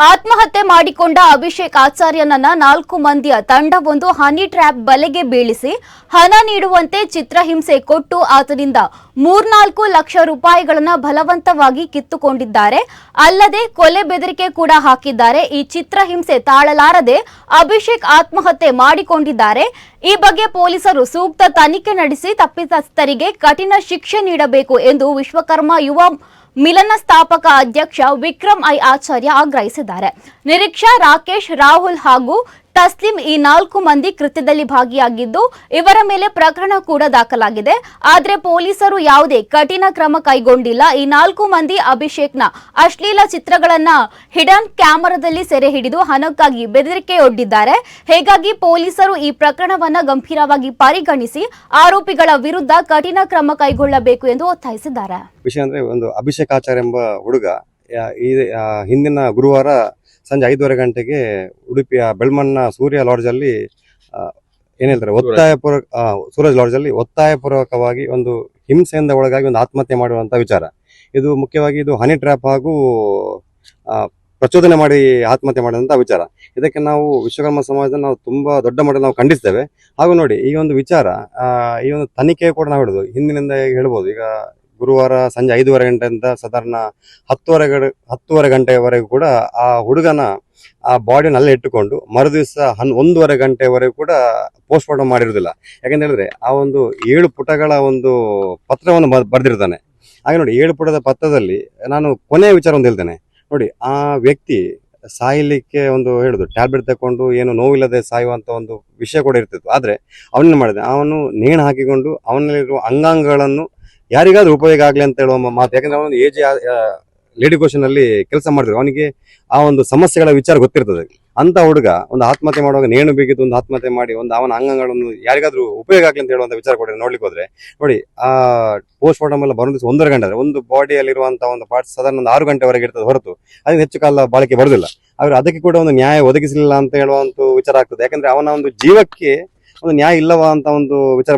ಆತ್ಮಹತ್ಯೆ ಮಾಡಿಕೊಂಡ ಅಭಿಷೇಕ್ ಆಚಾರ್ಯನನ್ನ ನಾಲ್ಕು ಮಂದಿಯ ತಂಡವೊಂದು ಹನಿ ಟ್ರ್ಯಾಪ್ ಬಲೆಗೆ ಬೀಳಿಸಿ ಹಣ ನೀಡುವಂತೆ ಚಿತ್ರಹಿಂಸೆ ಕೊಟ್ಟು ಆತನಿಂದ ಮೂರ್ನಾಲ್ಕು ಲಕ್ಷ ರೂಪಾಯಿಗಳನ್ನ ಬಲವಂತವಾಗಿ ಕಿತ್ತುಕೊಂಡಿದ್ದಾರೆ. ಅಲ್ಲದೆ ಕೊಲೆ ಬೆದರಿಕೆ ಕೂಡ ಹಾಕಿದ್ದಾರೆ. ಈ ಚಿತ್ರಹಿಂಸೆ ತಾಳಲಾರದೆ ಅಭಿಷೇಕ್ ಆತ್ಮಹತ್ಯೆ ಮಾಡಿಕೊಂಡಿದ್ದಾರೆ. ಈ ಬಗ್ಗೆ ಪೊಲೀಸರು ಸೂಕ್ತ ತನಿಖೆ ನಡೆಸಿ ತಪ್ಪಿತಸ್ಥರಿಗೆ ಕಠಿಣ ಶಿಕ್ಷೆ ನೀಡಬೇಕು ಎಂದು ವಿಶ್ವಕರ್ಮ ಯುವ ಮಿಲನ ಸ್ಥಾಪಕ ಅಧ್ಯಕ್ಷ ವಿಕ್ರಮ್ ಐ ಆಚಾರ್ಯ ಆಗ್ರಹಿಸಿದ್ದಾರೆ. ನಿರೀಕ್ಷಾ ರಾಕೇಶ್ ರಾಹುಲ್ ಹಾಗೂ ತಸ್ಲಿಂ ಈ ನಾಲ್ಕು ಮಂದಿ ಕೃತ್ಯದಲ್ಲಿ ಭಾಗಿಯಾಗಿದ್ದು, ಇವರ ಮೇಲೆ ಪ್ರಕರಣ ಕೂಡ ದಾಖಲಾಗಿದೆ. ಆದರೆ ಪೊಲೀಸರು ಯಾವುದೇ ಕಠಿಣ ಕ್ರಮ ಕೈಗೊಂಡಿಲ್ಲ. ಈ ನಾಲ್ಕು ಮಂದಿ ಅಭಿಷೇಕ್ನ ಅಶ್ಲೀಲ ಚಿತ್ರಗಳನ್ನ ಹಿಡನ್ ಕ್ಯಾಮೆರಾದಲ್ಲಿ ಸೆರೆ ಹಿಡಿದು ಹಣಕ್ಕಾಗಿ ಬೆದರಿಕೆಯೊಡ್ಡಿದ್ದಾರೆ. ಹೀಗಾಗಿ ಪೊಲೀಸರು ಈ ಪ್ರಕರಣವನ್ನು ಗಂಭೀರವಾಗಿ ಪರಿಗಣಿಸಿ ಆರೋಪಿಗಳ ವಿರುದ್ಧ ಕಠಿಣ ಕ್ರಮ ಕೈಗೊಳ್ಳಬೇಕು ಎಂದು ಒತ್ತಾಯಿಸಿದ್ದಾರೆ. ವಿಷಯ ಅಂದ್ರೆ ಒಂದು ಅಭಿಷೇಕ್ ಆಚಾರ್ಯ ಎಂಬ ಹುಡುಗ ಹಿಂದಿನ ಗುರುವಾರ ಸಂಜೆ ಐದೂವರೆ ಗಂಟೆಗೆ ಉಡುಪಿಯ ಬೆಳ್ಮಣ್ಣ ಸೂರ್ಯ ಲಾಡ್ಜ್ ಅಲ್ಲಿ ಆ, ಏನ್ ಹೇಳ್ತಾರೆ ಒತ್ತಾಯಪೂರ್ವ ಆ, ಸೂರಜ್ ಲಾಡ್ಜ್ ಅಲ್ಲಿ ಒತ್ತಾಯಪೂರ್ವಕವಾಗಿ ಒಂದು ಹಿಂಸೆಯಿಂದ ಒಳಗಾಗಿ ಒಂದು ಆತ್ಮಹತ್ಯೆ ಮಾಡುವಂತ ವಿಚಾರ. ಇದು ಮುಖ್ಯವಾಗಿ ಇದು ಹನಿ ಟ್ರ್ಯಾಪ್ ಹಾಗೂ ಪ್ರಚೋದನೆ ಮಾಡಿ ಆತ್ಮಹತ್ಯೆ ಮಾಡಿದಂತ ವಿಚಾರ. ಇದಕ್ಕೆ ನಾವು ವಿಶ್ವಕರ್ಮ ಸಮಾಜದ ನಾವು ತುಂಬಾ ದೊಡ್ಡ ಮಟ್ಟ ನಾವು ಖಂಡಿಸ್ತೇವೆ. ಹಾಗೂ ನೋಡಿ ಈ ಒಂದು ವಿಚಾರ ಈ ಒಂದು ತನಿಖೆ ಕೂಡ ನಾವು ಹಿಡಿದು ಹಿಂದಿನಿಂದ ಹೇಳ್ಬೋದು ಈಗ ಗುರುವಾರ ಸಂಜೆ ಐದೂವರೆ ಗಂಟೆಯಿಂದ ಸಾಧಾರಣ ಹತ್ತುವರೆ ಹತ್ತುವರೆ ಗಂಟೆಯವರೆಗೂ ಕೂಡ ಆ ಹುಡುಗನ ಆ ಬಾಡಿನ ಅಲ್ಲೇ ಇಟ್ಟುಕೊಂಡು ಮರುದಿವಸ ಹನ್, ಒಂದೂವರೆ ಗಂಟೆವರೆಗೂ ಕೂಡ ಪೋಸ್ಟ್ ಮಾರ್ಟಮ್ ಮಾಡಿರುವುದಿಲ್ಲ. ಯಾಕಂತ ಹೇಳಿದ್ರೆ ಆ ಒಂದು ಏಳು ಪುಟಗಳ ಒಂದು ಪತ್ರವನ್ನು ಬರ್- ಬರೆದಿರ್ತಾನೆ. ಹಾಗೆ ನೋಡಿ, ಏಳು ಪುಟದ ಪತ್ರದಲ್ಲಿ ನಾನು ಕೊನೆಯ ವಿಚಾರ ಒಂದು ಹೇಳ್ತೇನೆ. ನೋಡಿ, ಆ ವ್ಯಕ್ತಿ ಸಾಯಲಿಕ್ಕೆ ಒಂದು ಹೇಳುದು ಟ್ಯಾಬ್ಲೆಟ್ ತಕೊಂಡು ಏನು ನೋವಿಲ್ಲದೆ ಸಾಯುವಂತ ಒಂದು ವಿಷಯ ಕೂಡ ಇರ್ತಿತ್ತು. ಆದ್ರೆ ಅವನೇನು ಮಾಡಿದೆ, ಅವನು ನೇಣು ಹಾಕಿಕೊಂಡು ಅವನಲ್ಲಿರುವ ಅಂಗಾಂಗಗಳನ್ನು ಯಾರಿಗಾದ್ರೂ ಉಪಯೋಗ ಆಗ್ಲಿ ಅಂತ ಹೇಳುವ ಮಾತು. ಯಾಕಂದ್ರೆ ಅವನೊಂದು ಏಜ್ ಲೇಡಿ ಅಲ್ಲಿ ಕೆಲಸ ಮಾಡಿದ್ರು ಅವನಿಗೆ ಆ ಒಂದು ಸಮಸ್ಯೆಗಳ ವಿಚಾರ ಗೊತ್ತಿರ್ತದೆ. ಅಂತ ಹುಡುಗ ಒಂದು ಆತ್ಮಹತ್ಯೆ ಮಾಡುವಾಗ ನೇಣು ಬಿಗಿದು ಒಂದು ಆತ್ಮಹತ್ಯೆ ಮಾಡಿ ಒಂದು ಅವನ ಅಂಗಗಳನ್ನು ಯಾರಿಗಾದ್ರೂ ಉಪಯೋಗ ಆಗ್ಲಿ ಅಂತ ಹೇಳುವಂತ ವಿಚಾರ ಕೊಡ್ರಿ, ನೋಡ್ಲಿಕ್ಕೆ ಹೋದ್ರೆ. ನೋಡಿ, ಆ ಪೋಸ್ಟ್ ಮಾರ್ಟಮ್ ಎಲ್ಲ ಬರೋದು ಒಂದರ ಗಂಟೆ ಒಂದು ಬಾಡಿಯಲ್ಲಿರುವಂಥ ಒಂದು ಪಾರ್ಟ್ಸ್ ಸಾಧಾರಣ ಒಂದು ಆರು ಗಂಟೆವರೆಗೆ ಇರ್ತದೆ ಹೊರತು. ಅದಕ್ಕೆ ಹೆಚ್ಚು ಕಾಲ ಬಾಳಿಕೆ ಬರುದಿಲ್ಲ. ಆದ್ರೆ ಅದಕ್ಕೆ ಕೂಡ ಒಂದು ನ್ಯಾಯ ಒದಗಿಸಲಿಲ್ಲ ಅಂತ ಹೇಳುವಂತ ವಿಚಾರ ಆಗ್ತದೆ. ಯಾಕಂದ್ರೆ ಅವನ ಒಂದು ಜೀವಕ್ಕೆ ಒಂದು ನ್ಯಾಯ ಇಲ್ಲವಾ ಅಂತ ಒಂದು ವಿಚಾರ